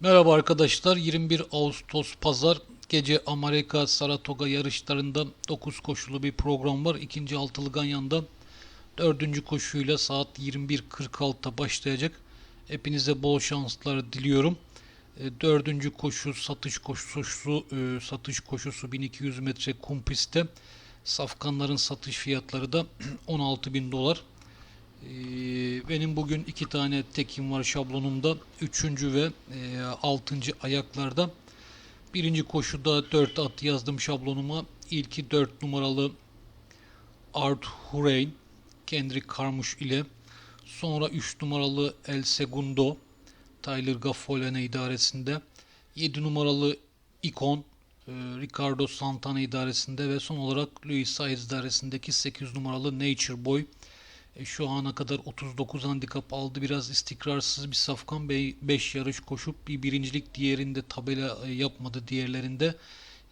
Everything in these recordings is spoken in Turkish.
Merhaba arkadaşlar. 21 Ağustos Pazar gece Amerika Saratoga yarışlarında 9 koşulu bir program var. İkinci altılı Ganyan'da dördüncü koşuyla saat 21.46'da başlayacak. Hepinize bol şanslar diliyorum. E, Dördüncü koşu satış koşusu e, satış koşusu 1200 metre kum pistte. Safkanların satış fiyatları da 16.000 dolar. Ee, Benim bugün iki tane tekim var şablonumda. Üçüncü ve e, altıncı ayaklarda. Birinci koşuda dört at yazdım şablonuma. İlki dört numaralı Art Hurain, Kendrick Carmuş ile. Sonra üç numaralı El Segundo, Tyler Gaffolene idaresinde. Yedi numaralı Icon, e, Ricardo Santana idaresinde ve son olarak Luis Saez idaresindeki 8 numaralı Nature Boy. E, Şu ana kadar 39 handikap aldı. Biraz istikrarsız bir Safkan Bey 5 yarış koşup bir birincilik diğerinde tabela e, yapmadı diğerlerinde.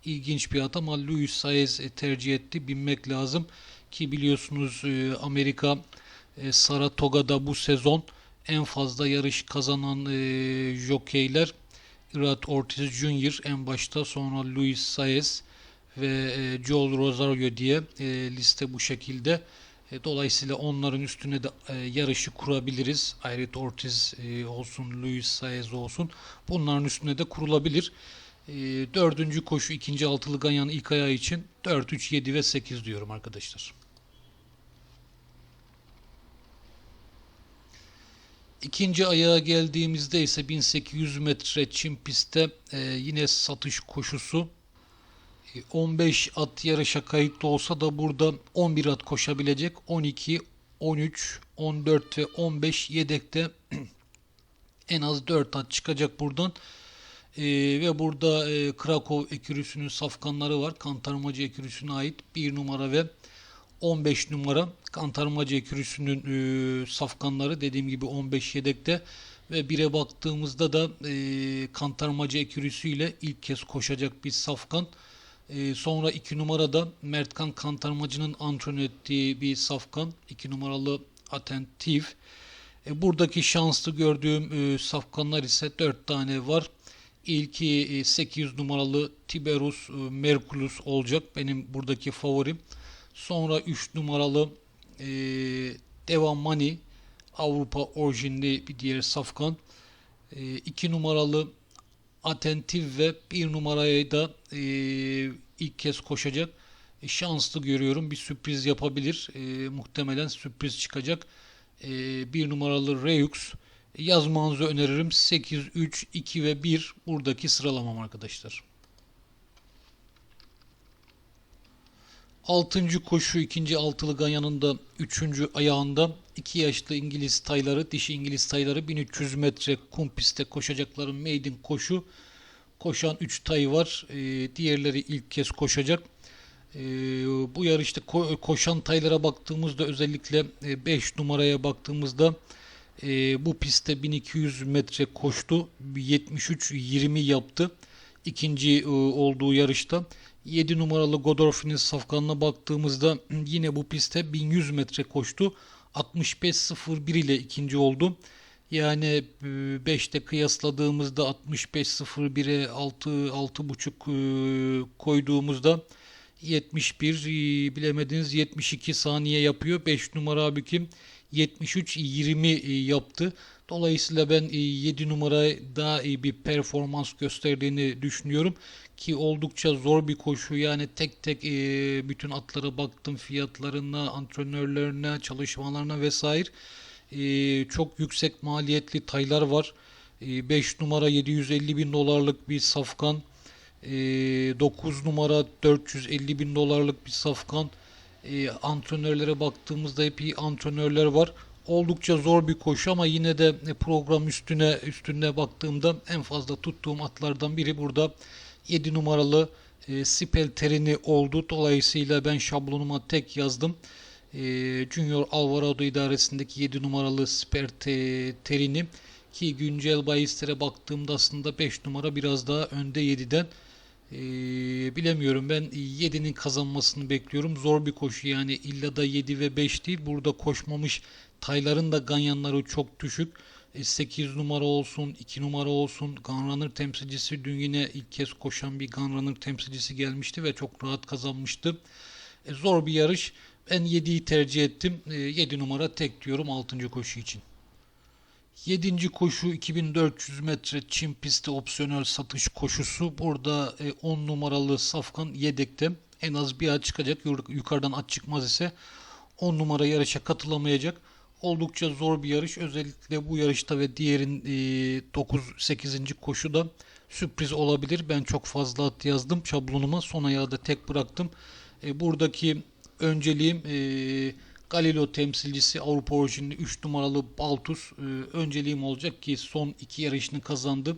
İlginç bir at ama Luis Saez e, tercih etti. Binmek lazım ki biliyorsunuz Amerika Saratoga'da bu sezon en fazla yarış kazanan e, jokeyler Irat Ortiz Jr. en başta sonra Luis Saez ve Joel Rosario diye liste bu şekilde. E, Dolayısıyla onların üstüne de e, yarışı kurabiliriz. Ayret Ortiz e, olsun, Luis Saez olsun. Bunların üstüne de kurulabilir. Dördüncü koşu ikinci altılı Ganyan ilk ayağı için 4, 3, 7 ve 8 diyorum arkadaşlar. İkinci ayağa geldiğimizde ise 1800 metre çim pistte yine satış koşusu. 15 at yarışa kayıtlı olsa da burada 11 at koşabilecek. 12, 13, 14 ve 15 yedekte en az 4 at çıkacak buradan. Ee, ve burada e, Krakow ekürüsünün safkanları var. Kantarmacı ekürüsüne ait 1 numara ve 15 numara Kantarmacı ekürüsünün e, safkanları dediğim gibi 15 yedekte ve 1'e baktığımızda da e, Kantarmacı ekürüsü ile ilk kez koşacak bir safkan. Ee, sonra 2 numarada Mertkan Kantarmacı'nın antrenör ettiği bir safkan. 2 numaralı Attentive. E, buradaki şanslı gördüğüm e, safkanlar ise 4 tane var. İlki e, 800 numaralı Tiberus e, Merculus olacak. Benim buradaki favorim. Sonra 3 numaralı e, Devam Mani Avrupa orijinli bir diğer safkan. 2 numaralı Attentif ve bir numaraya da e, ilk kez koşacak. E, şanslı görüyorum. Bir sürpriz yapabilir. E, muhtemelen sürpriz çıkacak. E, bir numaralı Reux. E, yazmanızı öneririm. 8, 3, 2 ve 1 buradaki sıralamam arkadaşlar. Altıncı koşu ikinci altılı ganyanın da üçüncü ayağında iki yaşlı İngiliz tayları, dişi İngiliz tayları 1300 metre kum pistte koşacakların maiden koşu. Koşan 3 tay var. E, diğerleri ilk kez koşacak. E, bu yarışta ko- koşan taylara baktığımızda özellikle 5 e, numaraya baktığımızda e, bu pistte 1200 metre koştu. 73-20 yaptı. İkinci e, olduğu yarışta. 7 numaralı Godorphin'in safkanına baktığımızda yine bu pistte 1100 metre koştu. 65.01 ile ikinci oldu. Yani 5'te kıyasladığımızda 65.01'e 6 6.5 koyduğumuzda 71 bilemediniz 72 saniye yapıyor. 5 numara kim 73 20 yaptı. Dolayısıyla ben 7 numara daha iyi bir performans gösterdiğini düşünüyorum ki oldukça zor bir koşu yani tek tek bütün atlara baktım fiyatlarına, antrenörlerine, çalışmalarına vesaire çok yüksek maliyetli taylar var. 5 numara 750 bin dolarlık bir safkan. 9 numara 450 bin dolarlık bir safkan. Antrenörlere baktığımızda hep iyi antrenörler var. Oldukça zor bir koşu ama yine de program üstüne üstüne baktığımda en fazla tuttuğum atlardan biri burada 7 numaralı Sipel Terini oldu. Dolayısıyla ben şablonuma tek yazdım. Junior Alvarado idaresindeki 7 numaralı Sper Terini ki güncel bahislere baktığımda aslında 5 numara biraz daha önde 7'den. Ee, bilemiyorum ben 7'nin kazanmasını bekliyorum. Zor bir koşu yani illa da 7 ve 5 değil. Burada koşmamış tayların da ganyanları çok düşük. E, 8 numara olsun, 2 numara olsun. Gunrunner temsilcisi dün yine ilk kez koşan bir Gunrunner temsilcisi gelmişti ve çok rahat kazanmıştı. E, zor bir yarış. Ben 7'yi tercih ettim. E, 7 numara tek diyorum 6. koşu için. 7. koşu 2400 metre çim pisti opsiyonel satış koşusu. Burada e, 10 numaralı Safkan yedekte. En az bir at çıkacak. Yukarıdan at çıkmaz ise 10 numara yarışa katılamayacak. Oldukça zor bir yarış. Özellikle bu yarışta ve diğerin e, 9-8. koşuda sürpriz olabilir. Ben çok fazla at yazdım şablonuma. Son ayağı da tek bıraktım. E, buradaki önceliğim e, Galileo temsilcisi Avrupa orijinli 3 numaralı Baltus e, önceliğim olacak ki son iki yarışını kazandı.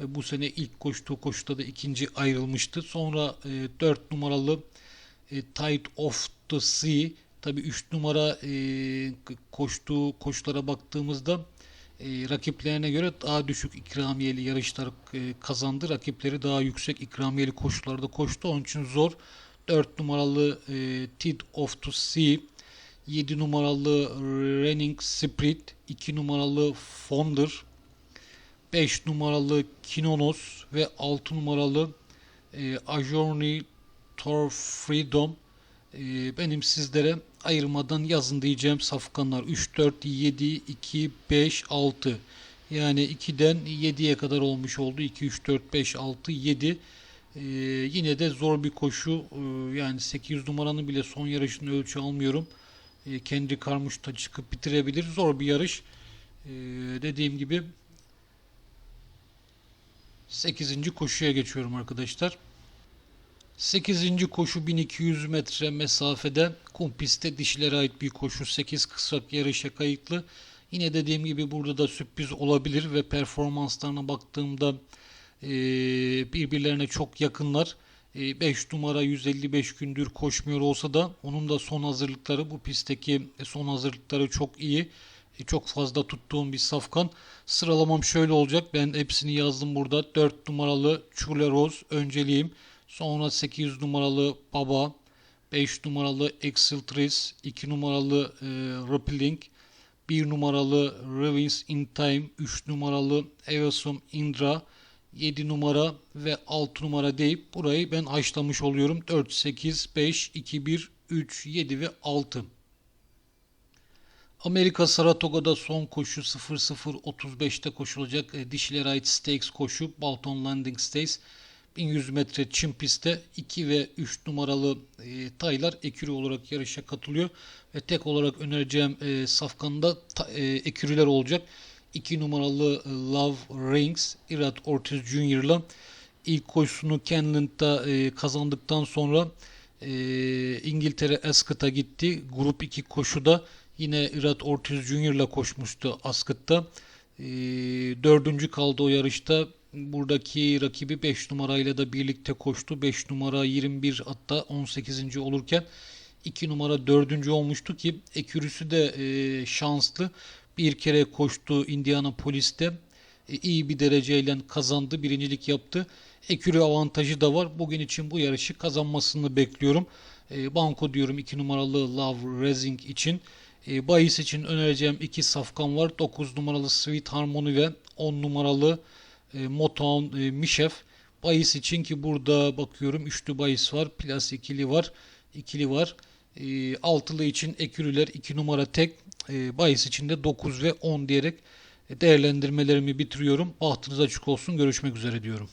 E, bu sene ilk koştuğu koşuda da ikinci ayrılmıştı. Sonra e, 4 numaralı e, Tide of the Sea tabi 3 numara e, koştuğu koşulara baktığımızda rakiplerine göre daha düşük ikramiyeli yarışlar kazandı. Rakipleri daha yüksek ikramiyeli koşularda koştu. Onun için zor. 4 numaralı e, Tide of the Sea 7 numaralı Running Spirit, 2 numaralı Fonder, 5 numaralı Kinonos ve 6 numaralı e, Ajorni Tor Freedom e, benim sizlere ayırmadan yazın diyeceğim safkanlar. 3, 4, 7, 2, 5, 6 yani 2'den 7'ye kadar olmuş oldu. 2, 3, 4, 5, 6, 7 ee, yine de zor bir koşu. Ee, yani 800 numaranın bile son yarışını ölçü almıyorum e, kendi karmuşta çıkıp bitirebilir. Zor bir yarış. E, dediğim gibi 8. koşuya geçiyorum arkadaşlar. 8. koşu 1200 metre mesafede kum pistte dişilere ait bir koşu 8 kısrak yarışa kayıtlı. Yine dediğim gibi burada da sürpriz olabilir ve performanslarına baktığımda e, birbirlerine çok yakınlar. 5 numara 155 gündür koşmuyor olsa da onun da son hazırlıkları bu pistteki son hazırlıkları çok iyi. E, Çok fazla tuttuğum bir safkan. Sıralamam şöyle olacak. Ben hepsini yazdım burada. 4 numaralı Chule Rose önceliğim. Sonra 8 numaralı Baba. 5 numaralı Excel Tris. 2 numaralı e, Rappelling. 1 numaralı Ravens in Time. 3 numaralı Evasum Indra. 7 numara ve 6 numara deyip burayı ben haşlamış oluyorum. 4, 8, 5, 2, 1, 3, 7 ve 6. Amerika Saratoga'da son koşu 00.35'te koşulacak e, dişilere ait Stakes koşu Bolton Landing Stakes 1100 metre çim pistte 2 ve 3 numaralı e, taylar ekürü olarak yarışa katılıyor ve tek olarak önereceğim e, safkanda ta, e, ekürüler olacak. 2 numaralı e, Love Rings Irat Ortiz Jr.'la ilk koşusunu Kenland'da e, kazandıktan sonra e, İngiltere Ascot'a gitti. Grup 2 koşuda yine Irat Ortiz Jr.'la koşmuştu Ascot'ta. Dördüncü kaldı o yarışta. Buradaki rakibi 5 numarayla da birlikte koştu. 5 numara 21 hatta 18. olurken 2 numara 4. olmuştu ki ekürüsü de e, şanslı bir kere koştu Indianapolis'te. E, iyi bir dereceyle kazandı. Birincilik yaptı. Ekürü avantajı da var. Bugün için bu yarışı kazanmasını bekliyorum. E, banko diyorum 2 numaralı Love Racing için. E, bahis için önereceğim iki safkan var. 9 numaralı Sweet Harmony ve 10 numaralı e, Motown e. Bahis için ki burada bakıyorum üçlü bahis var. Plus ikili var. ikili var. E, altılı için ekürüler 2 numara tek. E, bahis için de 9 ve 10 diyerek değerlendirmelerimi bitiriyorum. Bahtınız açık olsun. Görüşmek üzere diyorum.